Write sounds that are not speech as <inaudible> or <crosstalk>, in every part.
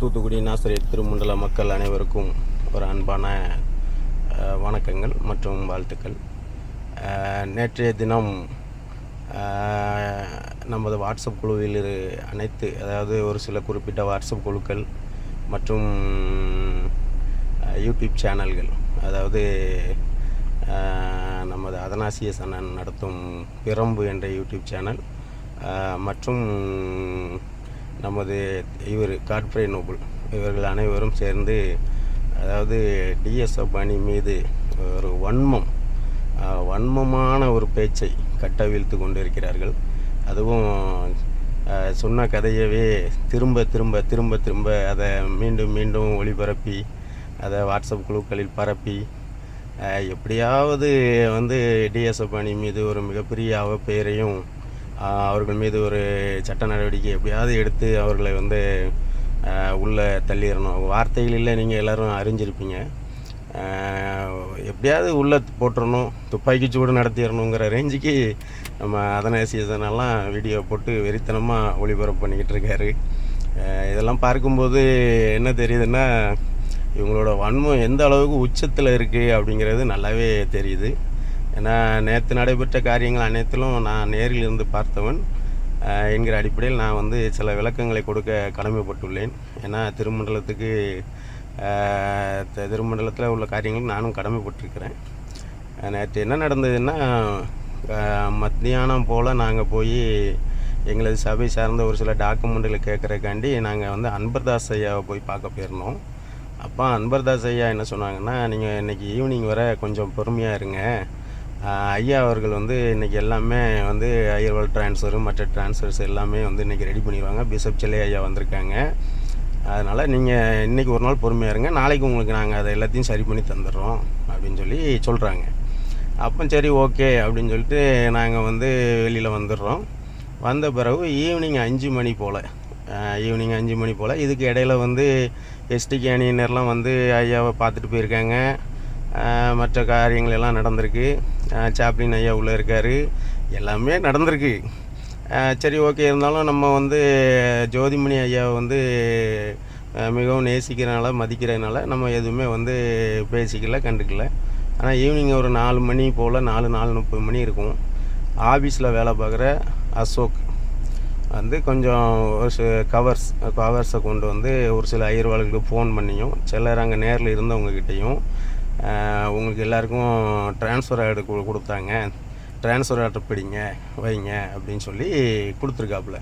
தூத்துக்குடி நாசிரியர் திருமண்டல மக்கள் அனைவருக்கும் ஒரு அன்பான வணக்கங்கள் மற்றும் வாழ்த்துக்கள். நேற்றைய தினம் நமது வாட்ஸ்அப் குழுவில் இரு- அனைத்து அதாவது ஒரு சில குறிப்பிட்ட வாட்ஸ்அப் குழுக்கள் மற்றும் யூடியூப் சேனல்கள் அதாவது நமது அதனாசியஸ் அண்ணன் நடத்தும் பிரம்பு என்ற யூடியூப் சேனல் மற்றும் நமது இவர் காட்ஃப்ரே நோபல். இவர்கள் அனைவரும் சேர்ந்து அதாவது டிஎஸ்எஃப் அணி மீது ஒரு வன்மம் வன்மமான ஒரு பேச்சை கட்டவிழ்த்து கொண்டிருக்கிறார்கள். அதுவும் சொன்ன கதையவே திரும்ப திரும்ப திரும்ப திரும்ப அதை மீண்டும் மீண்டும் ஒளிபரப்பி அதை வாட்ஸ்அப் குழுக்களில் பரப்பி எப்படியாவது வந்து டிஎஸ்எஃப் அணி மீது ஒரு மிகப்பெரிய அவப்பெயரையும் அவர்கள் மீது ஒரு சட்ட நடவடிக்கை எப்படியாவது எடுத்து அவர்களை வந்து உள்ளே தள்ளிடணும். வார்த்தைகளில் நீங்கள் எல்லோரும் அறிஞ்சிருப்பீங்க. எப்படியாவது உள்ளே போட்டுறணும் துப்பாக்கி சூடு நடத்திடணுங்கிற ரேஞ்சுக்கு நம்ம அதன சீசனெல்லாம் வீடியோ போட்டு வெறித்தனமாக ஒளிபரப்பு பண்ணிக்கிட்டு இருக்காரு. இதெல்லாம் பார்க்கும்போது என்ன தெரியுதுன்னா இவங்களோட வன்மம் எந்த அளவுக்கு உச்சத்தில் இருக்குது அப்படிங்கிறது நல்லாவே தெரியுது. ஏன்னா நேற்று நடைபெற்ற காரியங்கள் அனைத்திலும் நான் நேரில் இருந்து பார்த்தவன். என்கிற அடிப்படையில் நான் வந்து சில விளக்கங்களை கொடுக்க கடமைப்பட்டுள்ளேன். ஏன்னா திருமண்டலத்துக்கு திருமண்டலத்தில் உள்ள காரியங்களுக்கு நானும் கடமைப்பட்டிருக்கிறேன். நேற்று என்ன நடந்ததுன்னா மத்தியானம் போல் நாங்கள் போய் எங்களது சபை சார்ந்த ஒரு சில டாக்குமெண்ட்டுகளை கேட்குறக்காண்டி நாங்கள் வந்து அன்பர்தாஸ் ஐயாவை போய் பார்க்க போயிருந்தோம். அப்போ அன்பர்தாஸ் ஐயா என்ன சொன்னாங்கன்னா நீங்கள் இன்றைக்கி ஈவினிங் வர கொஞ்சம் பொறுமையாக இருங்க. ஐயா அவர்கள் வந்து இன்றைக்கி எல்லாமே வந்து ஐயர்வால் ட்ரான்ஸ்ஃபரும் மற்ற ட்ரான்ஸ்ஃபர்ஸ் எல்லாமே வந்து இன்றைக்கி ரெடி பண்ணிடுவாங்க பிஷப் செல்லை ஐயா வந்திருக்காங்க. அதனால் நீங்கள் இன்றைக்கி ஒரு நாள் பொறுமையாக இருங்க. நாளைக்கு உங்களுக்கு நாங்கள் அதை எல்லாத்தையும் சரி பண்ணி தந்துடுறோம் அப்படின்னு சொல்லி சொல்கிறாங்க அப்போ சரி ஓகே அப்படின்னு சொல்லிட்டு நாங்கள் வந்து வெளியில் வந்துடுறோம். வந்த பிறகு ஈவினிங் அஞ்சு மணி போல் ஈவினிங் அஞ்சு மணி போல். இதுக்கு இடையில வந்து எஸ்டி அணியினர்லாம் வந்து ஐயாவை பார்த்துட்டு போயிருக்காங்க. மற்ற காரியங்கள் எல்லாம் நடந்திருக்கு சாப்ளின் ஐயா உள்ளே இருக்கார். எல்லாமே நடந்திருக்கு. சரி ஓகே. இருந்தாலும் நம்ம வந்து ஜோதிமணி ஐயாவை வந்து மிகவும் நேசிக்கிறனால மதிக்கிறதுனால நம்ம எதுவுமே வந்து பேசிக்கல கண்டுக்கல. ஆனால் ஈவினிங் ஒரு நாலு மணி போல் நாலு நாலு முப்பது மணி இருக்கும். ஆஃபீஸில் வேலை பார்க்குற அசோக் வந்து கொஞ்சம் ஒரு சில கவர்ஸ் கவர்ஸை கொண்டு வந்து ஒரு சில அயர்வாளர்களுக்கு ஃபோன் பண்ணியும் சிலர் அங்கே நேரில் இருந்தவங்கக்கிட்டேயும் உங்களுக்கு எல்லாருக்கும் ட்ரான்ஸ்ஃபர் ஆர்டர் கொடுத்தாங்க. ட்ரான்ஸ்ஃபர் ஆர்டர் பிடிங்க வைங்க அப்படின்னு சொல்லி கொடுத்துருக்காப்புல.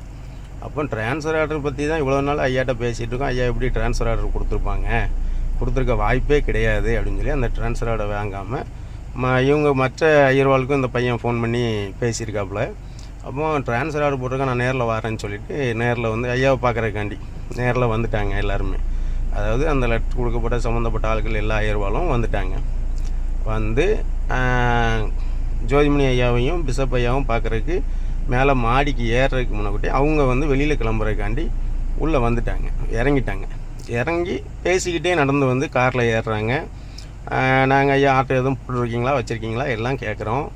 அப்போ ட்ரான்ஸ்ஃபர் ஆர்டர் பற்றி தான் இவ்வளோ நாள் ஐயாட்ட பேசிகிட்டு இருக்கோம். ஐயா எப்படி ட்ரான்ஸ்ஃபர் ஆர்டர் கொடுத்துருப்பாங்க? கொடுத்துருக்க வாய்ப்பே கிடையாது அப்படின்னு சொல்லி அந்த ட்ரான்ஸ்ஃபர் ஆர்டர் வாங்காமல் ம இவங்க மற்ற ஐயர்வாளுக்கும் இந்த பையன் ஃபோன் பண்ணி பேசியிருக்காப்புல. அப்போ ட்ரான்ஸ்ஃபர் ஆர்டர் போட்டிருக்கேன் நான் நேரில் வரேன்னு சொல்லிட்டு நேரில் வந்து ஐயாவை பார்க்குறக்காண்டி நேரில் வந்துட்டாங்க எல்லாருமே. அதாவது அந்த லெட்டர் கொடுக்கப்பட்ட சம்மந்தப்பட்ட ஆட்கள் எல்லா ஏர்வாலும் வந்துட்டாங்க. வந்து ஜோதிமணி ஐயாவையும் பிஷப் ஐயாவும் பார்க்குறதுக்கு மேலே மாடிக்கு ஏறுறதுக்கு முன்னாடி அவங்க வந்து வெளியில் கிளம்புறதுக்காண்டி உள்ளே வந்துட்டாங்க இறங்கிட்டாங்க. இறங்கி பேசிக்கிட்டே நடந்து வந்து காரில் ஏறுறாங்க நாங்கள் ஐயா ஆர்டர் எதுவும் போட்டுருக்கீங்களா வச்சுருக்கீங்களா? எல்லாம் கேட்குறோம்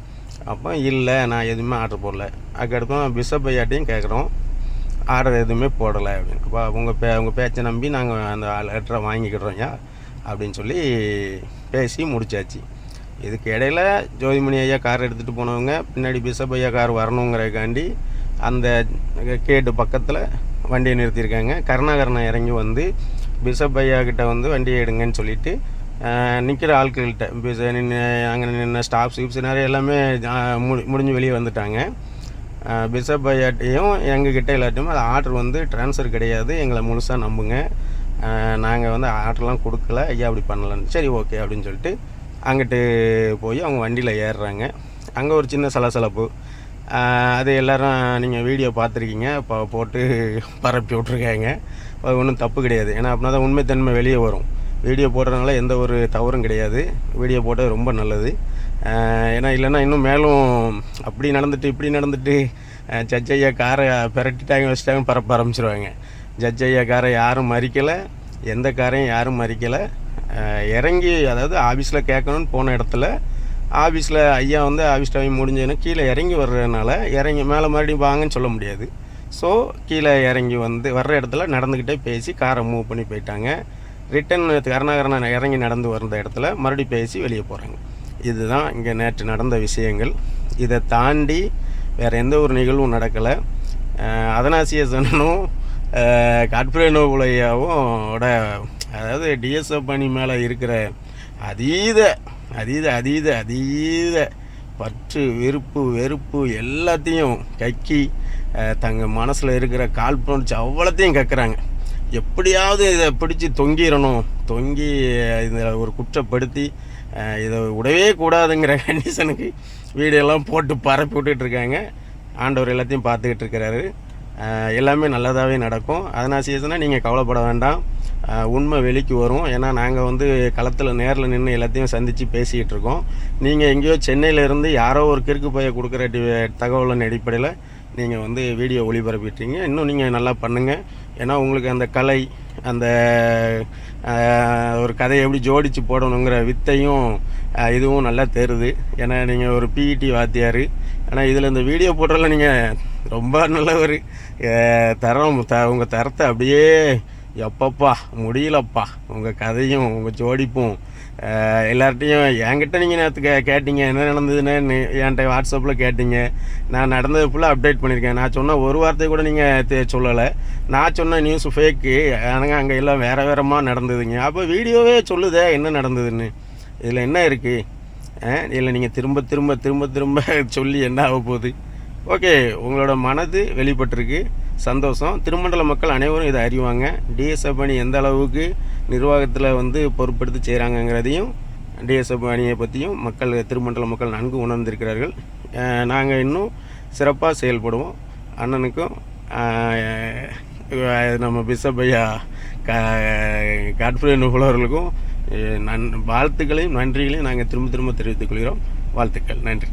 அப்போ இல்லை நான் எதுவுமே ஆர்டர் போடல. அதுக்கடுத்து பிஷப் ஐயாட்டையும் கேட்குறோம் ஆர்டர் எதுவுமே போடலை அப்படின்னு. உங்கள் பே உங்கள் பேச்சை நம்பி நாங்கள் அந்த லெட்டரை வாங்கிக்கிடுறோம் அப்படின்னு சொல்லி பேசி முடிச்சாச்சு. இதுக்கு இடையில ஜோதிமணி ஐயா கார் எடுத்துகிட்டு போனவங்க பின்னாடி பிஷப் ஐயா கார் வரணுங்கிறதுக்காண்டி அந்த கேட்டு பக்கத்தில் வண்டியை நிறுத்தியிருக்காங்க. கருணாகரனை இறங்கி வந்து பிஷப் ஐயா கிட்ட வந்து வண்டியை எடுங்கன்னு சொல்லிட்டு நிற்கிற ஆட்கள்கிட்ட பிச நின்று அங்கே நின்ன ஸ்டாஃப் ஸ்வீப்ஸ் நிறைய எல்லாமே முடி முடிஞ்சு வெளியே வந்துட்டாங்க. பிஷப் ஐயாட்டையும் எங்ககிட்ட எல்லாத்தையும் அது ஆர்டர் வந்து ட்ரான்ஸ்ஃபர் கிடையாது. எங்களை முழுசாக நம்புங்க. நாங்கள் வந்து ஆர்டர்லாம் கொடுக்கல. ஐயா அப்படி பண்ணலன்னு. சரி ஓகே அப்படின்னு சொல்லிட்டு அங்கிட்டு போய் அவங்க வண்டியில் ஏறுறாங்க. அங்கே ஒரு சின்ன சலசலப்பு. அது எல்லோரும் நீங்கள் வீடியோ பார்த்துருக்கீங்க. இப்போ போட்டு பரப்பி விட்ருக்காங்க அது ஒன்றும் தப்பு கிடையாது. ஏன்னா அப்படின்னா தான் உண்மைத்தன்மை வெளியே வரும். வீடியோ போடுறதுனால எந்த ஒரு தவறும் கிடையாது. வீடியோ போட்டது ரொம்ப நல்லது. ஏன்னா இல்லைன்னா இன்னும் மேலும் அப்படி நடந்துட்டு இப்படி நடந்துட்டு ஜட்ஜ் ஐயா காரை பிரட்டிட்டாங்க வச்சுட்டாங்க பரப்ப ஆரம்பிச்சிருவாங்க. ஜட்ஜ் ஐயா காரை யாரும் மறிக்கலை எந்த காரையும் யாரும் மறிக்கலை. இறங்கி அதாவது ஆஃபீஸில் கேட்கணும்னு போன இடத்துல ஆஃபீஸில் ஐயா வந்து ஆஃபீஸ் டைம் முடிஞ்சதுன்னா கீழே இறங்கி வர்றதுனால இறங்கி மேலே மறுபடியும் வாங்கன்னு சொல்ல முடியாது. ஸோ கீழே இறங்கி வந்து வர்ற இடத்துல நடந்துக்கிட்டே பேசி காரை மூவ் பண்ணி போயிட்டாங்க. ரிட்டன் கருணாகரன் இறங்கி நடந்து வந்த இடத்துல மறுபடியும் பேசி வெளியே போகிறாங்க இதுதான் இங்கே நேற்று நடந்த விஷயங்கள். இதை தாண்டி வேறு எந்த ஒரு நிகழ்வும் நடக்கலை. அதனாசியசனும் காட்பிரேனோபுலையாவும் ஓட அதாவது டிஎஸ்எஃப் பணி மேலே இருக்கிற அதீத அதீத அதீத அதீத பற்று வெறுப்பு வெறுப்பு எல்லாத்தையும் கக்கி தங்கள் தங்க மனசில் இருக்கிற காழ்ப்புணர்ச்சி அவ்வளோத்தையும் கக்குறாங்க. எப்படியாவது இதை பிடிச்சி தொங்கிடணும் தொங்கி இதில் ஒரு குற்றப்படுத்தி இதை விடவே கூடாதுங்கிற <laughs> கண்டிஷனுக்கு வீடியோலாம் போட்டு பரப்பி விட்டுட்ருக்காங்க. ஆண்டவர் எல்லாத்தையும் பார்த்துக்கிட்டு இருக்கிறாரு. எல்லாமே நல்லதாகவே நடக்கும். அதனால் சீசனாக நீங்கள் கவலைப்பட வேண்டாம். உண்மை வெளிக்கு வரும். ஏன்னா நாங்கள் வந்து களத்தில் நேரில் நின்று எல்லாத்தையும் சந்தித்து பேசிக்கிட்டு இருக்கோம். நீங்கள் எங்கேயோ சென்னையிலேருந்து யாரோ ஒரு கிறுக்கு பைய கொடுக்குற டி தகவலின் அடிப்படையில் நீங்கள் வந்து வீடியோ ஒளிபரப்பிட்டீங்க. இன்னும் நீங்கள் நல்லா பண்ணுங்கள் ஏன்னா உங்களுக்கு அந்த கலை அந்த ஒரு கதையை எப்படி ஜோடித்து போடணுங்கிற வித்தையும் இதுவும் நல்லா தெருது ஏன்னா நீங்கள் ஒரு பிஇடி வாத்தியார். ஆனால் இதில் இந்த வீடியோ போடுறதுல நீங்கள் ரொம்ப நல்ல ஒரு தரம் த உங்கள் தரத்தை அப்படியே எப்பப்பா முடியலப்பா. உங்கள் கதையும் உங்கள் ஜோடிப்பும் எல்லார்ட்டையும் என்கிட்ட நீங்கள் நேற்று கே கேட்டீங்க என்ன நடந்ததுன்னு என்கிட்ட வாட்ஸ்அப்பில் கேட்டீங்க. நான் நடந்தது ஃபுல்லாக அப்டேட் பண்ணியிருக்கேன் நான் சொன்ன ஒரு வார்த்தை கூட நீங்கள் சொல்லலை. நான் சொன்ன நியூஸ் ஃபேக்கு ஆனால் அங்கே எல்லாம் வேறு வேறமாக நடந்ததுங்க. அப்போ வீடியோவே சொல்லுதே என்ன நடந்ததுன்னு. இதில் என்ன இருக்குது இல்லை நீங்கள் திரும்ப திரும்ப திரும்ப திரும்ப சொல்லி என்ன ஆக போகுது? ஓகே உங்களோட மனது வெளிப்பட்டிருக்கு. சந்தோஷம். திருமண்டல மக்கள் அனைவரும் இதை அறிவாங்க. டிஎஸ்எஃப் அணி எந்த அளவுக்கு நிர்வாகத்தில் வந்து பொறுப்பெடுத்து செய்கிறாங்கங்கிறதையும் டிஎஸ்எஃப் அணியை பற்றியும் மக்கள் திருமண்டல மக்கள் நன்கு உணர்ந்திருக்கிறார்கள். நாங்கள் இன்னும் சிறப்பாக செயல்படுவோம். அண்ணனுக்கும் நம்ம பிசப் ஐயா கா காட்ஃப்ரே நன் வாழ்த்துக்களையும் நன்றிகளையும் நாங்கள் திரும்ப திரும்ப தெரிவித்துக் கொள்கிறோம். வாழ்த்துக்கள். நன்றி.